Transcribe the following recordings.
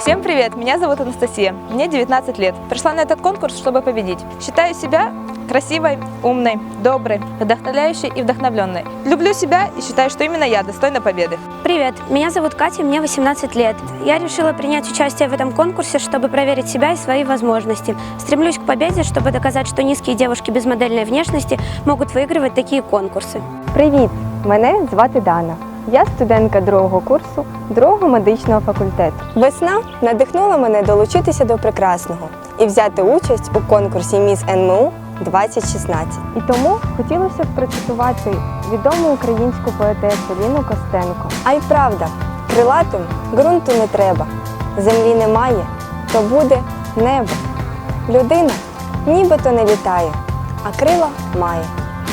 Всем привет! Меня зовут Анастасия. Мне 19 лет. Пришла на этот конкурс, чтобы победить. Считаю себя красивой, умной, доброй, вдохновляющей и вдохновленной. Люблю себя и считаю, что именно я достойна победы. Привет, меня зовут Катя, мне 18 лет. Я решила принять участие в этом конкурсе, чтобы проверить себя и свои возможности. Стремлюсь к победе, чтобы доказать, что низкие девушки без модельной внешности могут выигрывать такие конкурсы. Привіт! Мене звати Дана. Я студентка другого курсу другого медичного факультету. Весна надихнула мене долучитися до прекрасного і взяти участь у конкурсі Міс НМУ 2016. І тому хотілося б процитувати відому українську поетесу Ліну Костенко. А й правда, крилатим ґрунту не треба. Землі немає, то буде небо. Людина нібито не літає, а крила має,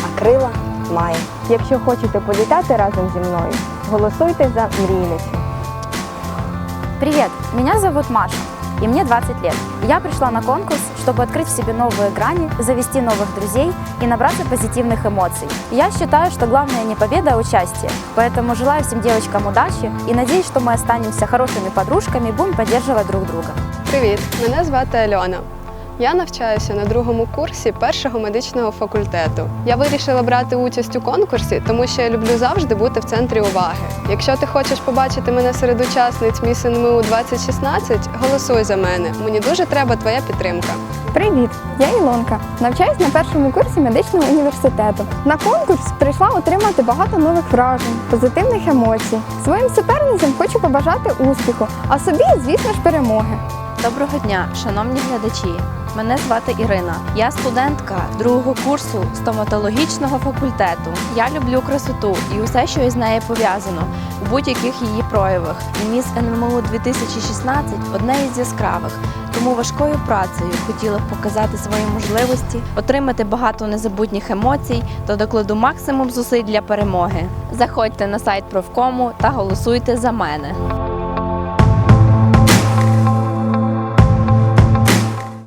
а крила має. Якщо хочете політати разом зі мною, голосуйте за мрійницю. Привет, меня зовут Маша, и мне 20 лет. Я пришла на конкурс, чтобы открыть в себе новые грани, завести новых друзей и набраться позитивных эмоций. Я считаю, что главное не победа, а участие. Поэтому желаю всем девочкам удачи и надеюсь, что мы останемся хорошими подружками и будем поддерживать друг друга. Привіт, мене звати Альона. Я навчаюся на другому курсі першого медичного факультету. Я вирішила брати участь у конкурсі, тому що я люблю завжди бути в центрі уваги. Якщо ти хочеш побачити мене серед учасниць Міс НМУ 2016, голосуй за мене. Мені дуже треба твоя підтримка. Привіт! Я Ілонка. Навчаюсь на першому курсі медичного університету. На конкурс прийшла отримати багато нових вражень, позитивних емоцій. Своїм суперницям хочу побажати успіху, а собі, звісно ж, перемоги. Доброго дня, шановні глядачі. Мене звати Ірина. Я студентка другого курсу стоматологічного факультету. Я люблю красоту і усе, що із нею пов'язано у будь-яких її проявах. І міс НМУ 2016 одне із яскравих. Тому важкою працею хотіла б показати свої можливості, отримати багато незабутніх емоцій та докладу максимум зусиль для перемоги. Заходьте на сайт профкому та голосуйте за мене.